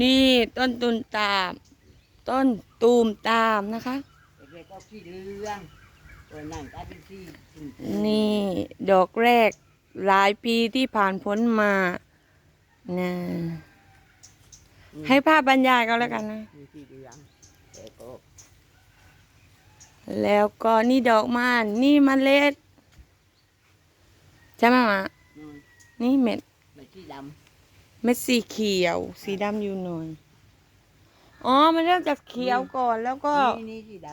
นี่ต้นตุนตาม ต้นตูมตามนะคะ เด็กๆก็ขี้เรื่องตัวนั่นก็เป็นขี้จริงนี่ดอกแรกหลายปีที่ผ่านพ้นมานะให้ภาพบรรยายก็แล้วกันนะ มีขี้เรื่องแต่ก็แล้วก็นี่ดอกม่านนี่มเมล็ดใช่ไหมมะนี่เม็ด ไม่ขี้ด เม็ดสีเขียว สีดำอยู่หน่อย อ๋อ มันเริ่มจากเขียวก่อนแล้วก็ำนี่นี่ขี้ด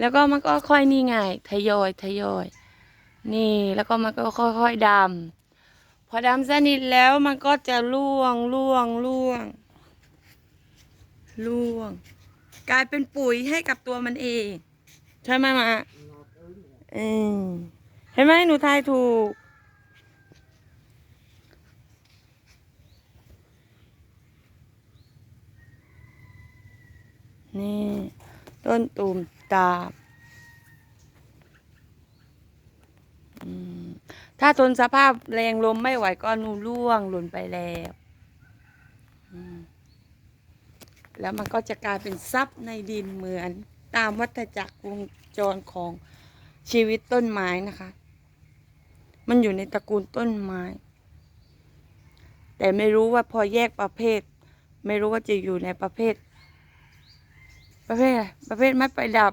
แล้วก็มันก็ค่อยนี่ไงทยอยทยอย นี่แล้วก็มันก็ค่อยๆดำพอดำสนิทแล้วมันก็จะร่วงร่วงร่วงร่วง กลายเป็นปุ๋ยให้กับตัวมันเอง ใช่ไหมมะำงอกเอ้ยเนี่ยอืมเห็นไหมหนูทายถูก นี่ ต้นตูมตามอืมถ้าทนสภาพแรงลมไม่ไหวก็นูร่วงหล่นไปแล้วแล้วมันก็จะกลายเป็นซับในดินเหมือนตามวัฏจักรวงจรของชีวิตต้นไม้นะคะ มันอยู่ในตระกูลต้นไม้ แต่ไม่รู้ว่าพอแยกประเภท ไม่รู้ว่าจะอยู่ในประเภท ประเภทอะไรประเภทไม้ประดับ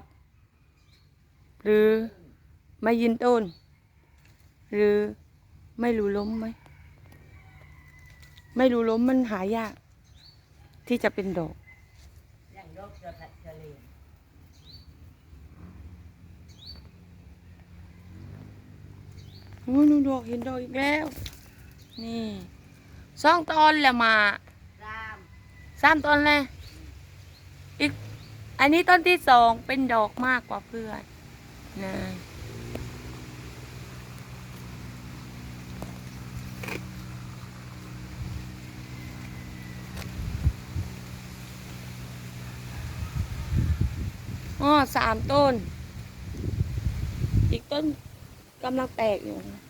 หรือไม้ยืนต้น หรือไม่รู้ล้มไหมไม่รู้ล้มมันหายาก ที่จะเป็นดอกอย่างดอกจะผัดทะเลโอ้ยหนูดอกเห็นดอกอีกแล้ว นี่สองตอนแหละมารามสามตอนเลยอีก อันนี้ต้นที่สองเป็นดอกมากกว่าเพื่อนนะอ๋อสามต้น อีกต้นกำลังแตกอยู่นะ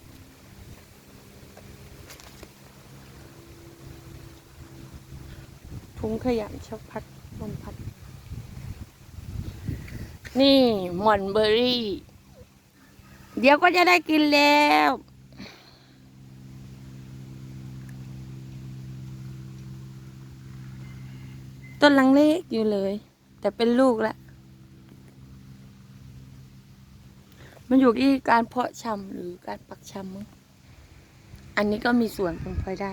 ถุงขยะชักพัดลมพัด นี่มอนเบอร์รี่ เดี๋ยวก็จะได้กินแล้วต้นลังเล็กอยู่เลย แต่เป็นลูกแล้วมันอยู่ที่การเพาะชำหรือการปักชำมั้งอันนี้ก็มีส่วนเป็นไปได้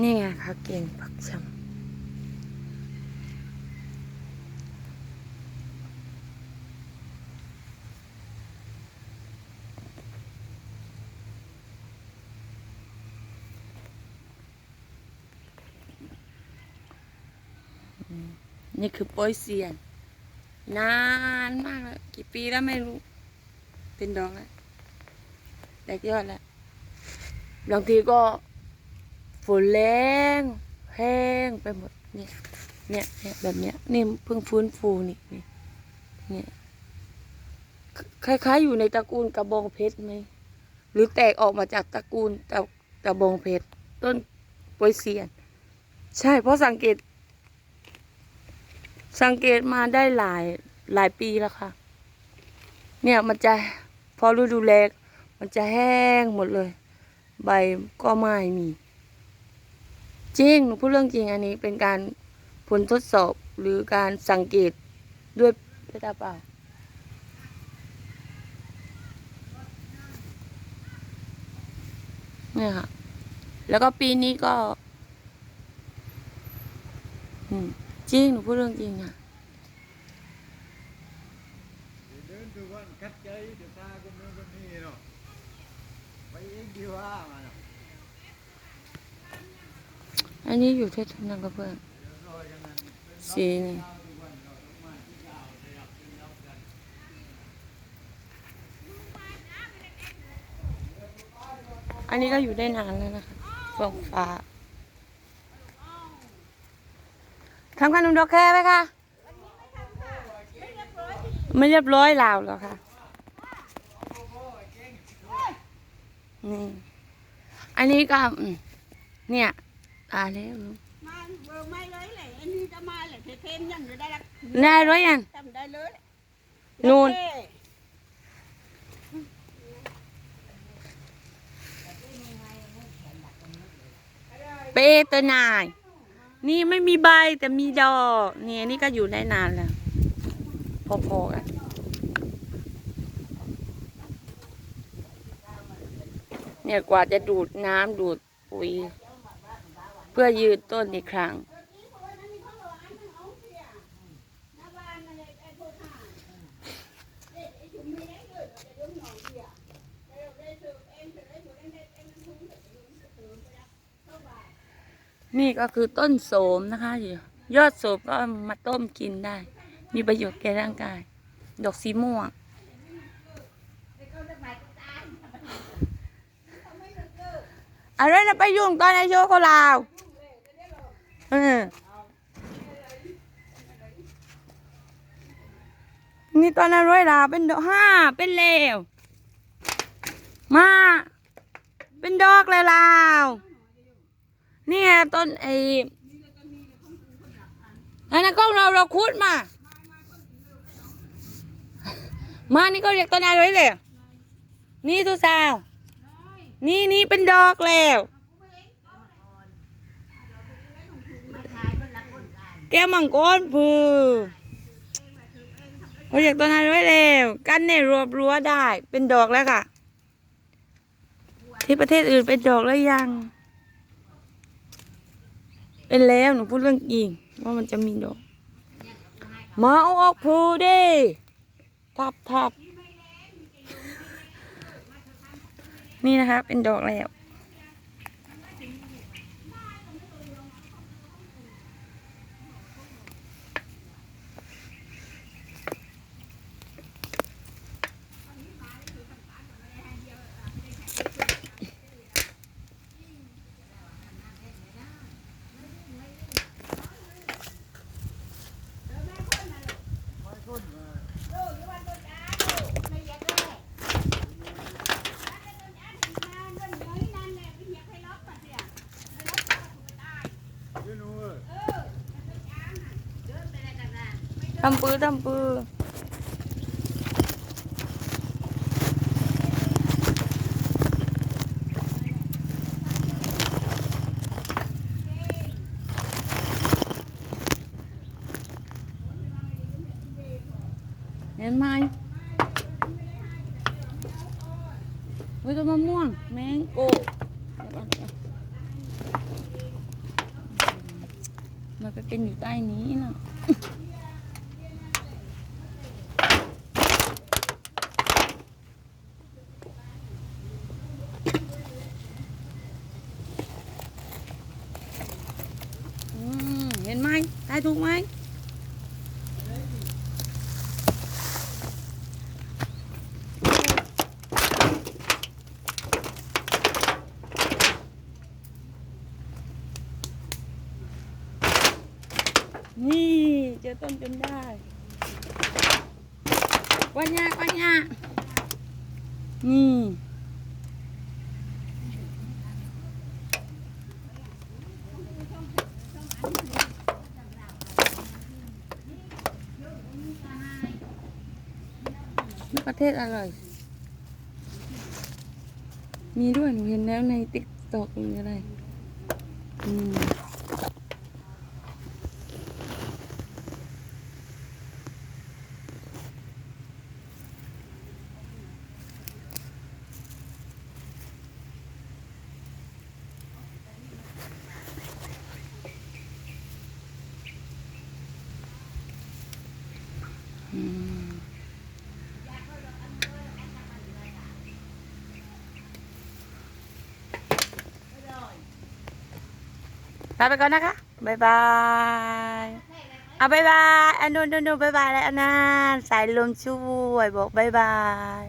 นี่ไงคะเก่งปักชำ นี่คือโป้ยเซียน นานมากแล้ว กี่ปีแล้วไม่รู้ เป็นดอกแล้วแตกยอดแล้วบางทีก็ฝนแรงแห้งไปหมดเนี่ยเนี่ยเนี่ยแบบเนี้ยนี่เพิ่งฟื้นฟูนี่นี่เนี่ยคล้ายๆอยู่ในตระกูลกระบองเพชรไหมหรือแตกออกมาจากตระกูลตะกระบองเพชรต้นโปยเซียน ใช่เพราะสังเกต สังเกตมาได้หลายหลายปีแล้วค่ะ เนี่ยมันจะพอฤดูแล้งมันจะแห้งหมดเลย ใบก็ไม่มี จริงหนูพูดเรื่องจริงอันนี้เป็นการผลทดสอบหรือการสังเกตด้วยด้วยตาเปล่าเนี่ยค่ะ แล้วก็ปีนี้ก็ อืม จริงหนูพูดเรื่องจริงอะเดินทุกวันคัดใจเดี๋ยวตาคนนู้นคนนี้เนาะไปเองดีว่ามาเนาะอันนี้อยู่ที่ทำงานกับเพื่อนสีนี่อันนี้ก็อยู่ได้นานแล้วนะคะฟองฟ้า ทำขนมดอกแค่ไหมคะไม่เรียบร้อยลาวแล้วค่ะนี่อันนี้ก็อืมเนี่ยตายแล้วลูกมาเบอร์ไม่เลยแหละอันนี้จะมาแหละเทนยังอยู่ได้ละนายร้อยยังจำได้เลยนู่นเปตัวนาย นี่ไม่มีใบแต่มีดอกนี่นี่ก็อยู่ได้นานแล้ว พอๆกันเนี่ยกว่าจะดูดน้ำดูดปุ๋ย เพื่อยืนต้นอีกครั้ง นี่ก็คือต้นโสมนะคะยอดโสมก็มาต้มกินได้ มีประโยชน์แก่ร่างกาย ดอกสีม่วง อะไรนะไปยุ่งตอนไอโชว์เขาลาวเออนี่ตอนนั้นร้อยลาเป็นดอกห้าเป็นเลวมา เป็นดอกเลยลาว นี่ยต้นไอ้อันนั้นก็เราเราคุดมา มานี่ก็เรียกต้นอะไรเลยนี่ทุสาวนี่นี่เป็นดอกแล้วแก้วมังกรพือเราอยากต้นอะไรแล้วกันเนี่ยรวบรัวได้เป็นดอกแล้วค่ะ ที่ประเทศอื่นเป็นดอกแล้วยัง เป็นแล้วหนูพูดเรื่องจริงว่ามันจะมีดอกมาเอาออกพูดิทับทับนี่นะคะเป็นดอกแล้ว ยืนหนูเอ้ย ทำปือทำปือเห็นไหมเว้ยต้นมะม่วง แมงโก้มันไปเป็นอยู่ใต้นี้น่ะ อืมเห็นไหม ทายถูกไหมนี่เจอต้นจนได้วันยากวันยากนี่ ประเทศอร่อย มีด้วยหนูเห็นแล้วในติ๊กต็อกหรืออะไร อืม ลาไปก่อนนะคะบายบายเอาบายบายอันนู้นนู้นนู้นบายบายแล้วอันนั้นสายลมช่วยบอกบายบาย